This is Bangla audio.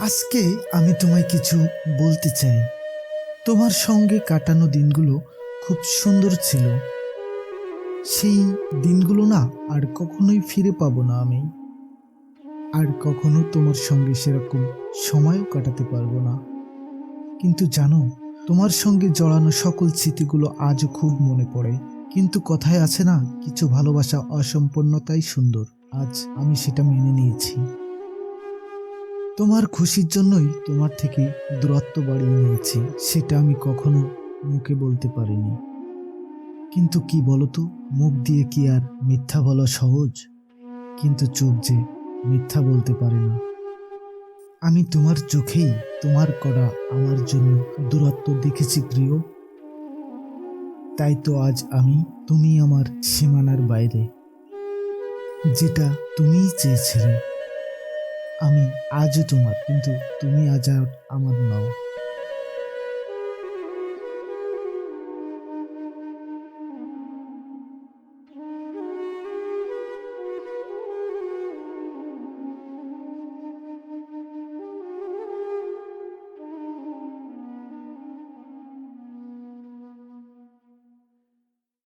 আজকে আমি তোমায় কিছু বলতে চাই। তোমার সঙ্গে কাটানো দিনগুলো খুব সুন্দর ছিল। সেই দিনগুলো না আর কখনোই ফিরে পাবো না আমি। আর কখনো তোমার সঙ্গে সেরকম সময়ও কাটাতে পারব না। কিন্তু জানো, তোমার সঙ্গে জড়ানো সকল স্মৃতিগুলো আজও খুব মনে পড়ে। কিন্তু কথায় আছে না, কিছু ভালোবাসা অসম্পূর্ণতাই সুন্দর। আজ আমি সেটা মেনে নিয়েছি। তোমার খুশির জন্যই তোমার থেকে দূরত্ব বাড়িয়ে নিয়েছি, সেটা আমি কখনো মুখে বলতে পারিনি। কিন্তু কি বলতো, মুখ দিয়ে কি আর মিথ্যা বলা সহজ? কিন্তু চোখ যে মিথ্যা বলতে পারে না। আমি তোমার চোখেই তোমার করা আমার জন্য দূরত্ব দেখেছি, প্রিয়। তাই তো আজ আমি তুমি আমার সীমানার বাইরে। যেটা তুমিই চেয়েছিলে আমি আজও তোমার কিন্তু তুমি আজ আমার নাও।